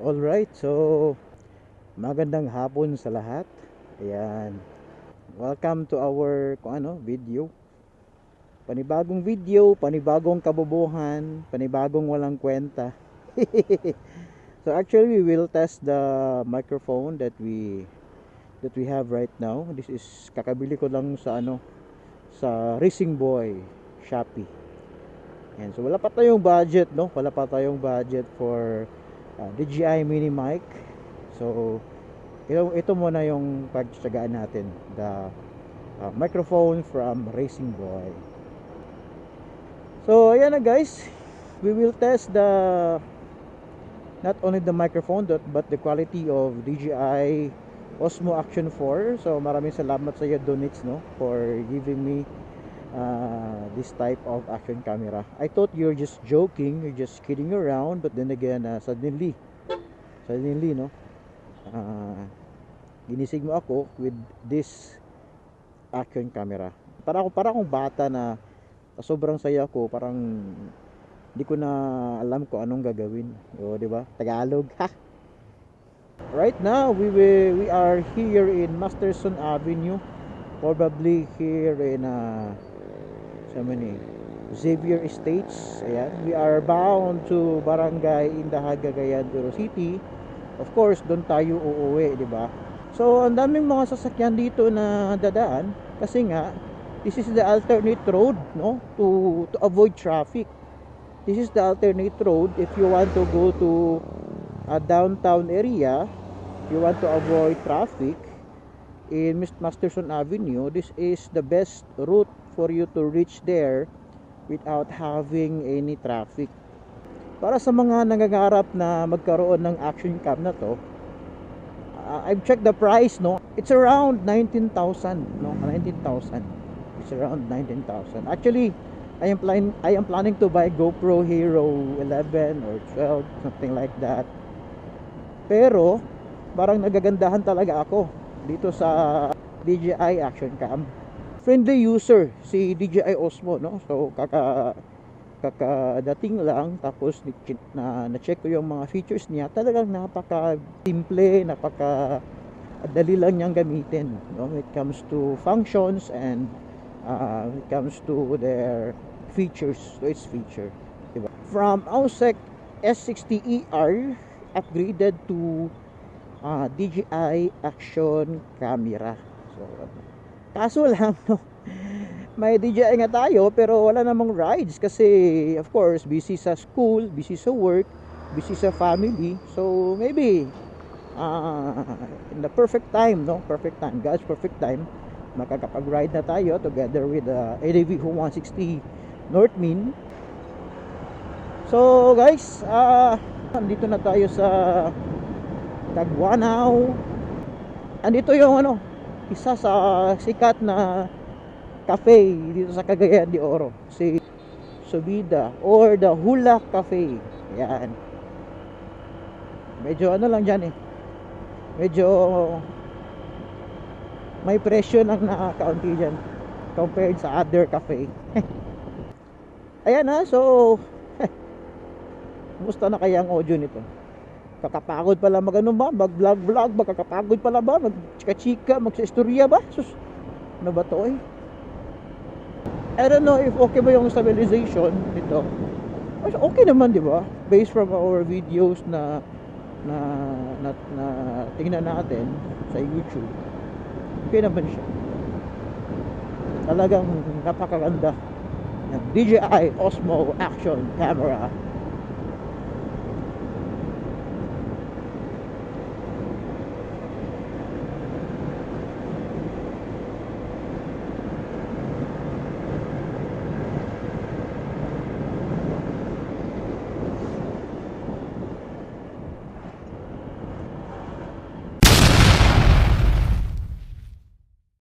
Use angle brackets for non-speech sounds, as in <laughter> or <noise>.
Alright, so magandang hapon sa lahat. Ayan. Welcome to our kung ano, video. Panibagong video, panibagong kabubuhan, panibagong walang kwenta. <laughs> so actually we will test the microphone that we that we have right now. This is kakabili ko lang sa ano sa Racing Boy Shopee. Ayan, so wala pa tayong budget, no? Wala pa tayong budget for DJI mini mic. So ito, ito muna yung pagtsagaan natin. The uh, microphone from Racing Boy. So ayan na guys. We will test the not only the microphone but, but the quality of DJI Osmo Action 4 so maraming salamat sa iyo Donits no for giving me uh, this type of action camera. I thought you're just joking, you're just kidding around, but then again, uh, suddenly, suddenly, no, uh, ginising mo ako with this action camera. Para ako, para akong bata na sobrang saya ko, parang hindi ko na alam kung anong gagawin. O, di ba? Tagalog, ha? Right now, we we are here in Masterson Avenue. Probably here in uh, sa many Xavier Estates ayan. We are bound to Barangay Indahaga Cagayan City. Of course doon tayo uuwi di ba? So ang daming mga sasakyan dito na dadaan kasi nga this is the alternate road no? To to avoid traffic. This is the alternate road if you want to go to a downtown area you want to avoid traffic. In Masterson Avenue this is the best route for you to reach there without having any traffic. Para sa mga nangangarap na magkaroon ng action cam na to uh, I've checked the price no? It's around 19,000 no? 19,000 it's around 19,000 actually I am planning I am planning to buy GoPro Hero 11 or 12 something like that. Pero parang nagagandahan talaga ako dito sa DJI action cam friendly user si DJI Osmo no? So kaka kakadating lang. Tapos na na-check ko yung mga features niya. Talagang napaka simple napaka dali lang niyang gamitin no? When it comes to functions and uh, it comes to their features to its feature diba? from Ausec S60ER upgraded to uh, DJI action camera. So Kaso lang, no, may DJI nga tayo pero wala namang rides kasi of course busy sa school, busy sa work, busy sa family. So maybe uh, in the perfect time, no, perfect time, God's perfect time, makakapag-ride na tayo together with the uh, ADV 160 Northmin. So guys, uh, andito na tayo sa Tagwanaw. Andito yung ano, isa sa sikat na cafe dito sa Cagayan de Oro si Subida or the Hula Cafe. Yan. Medyo ano lang dyan eh. Medyo may presyo lang na kaunti dyan compared sa other cafe. <laughs> Ayan ha? So <laughs> kumusta na kaya ang audio nito kakapagod pala mag ano ba? Mag vlog vlog. Magkakapagod pala ba? Mag chika chika mag istorya ba? Sus! Ano ba to eh? I don't know if okay ba yung stabilization nito. Okay naman di ba? Based from our videos na na na, na tingnan natin sa YouTube okay naman siya. Talagang napakaganda ng DJI Osmo Action Camera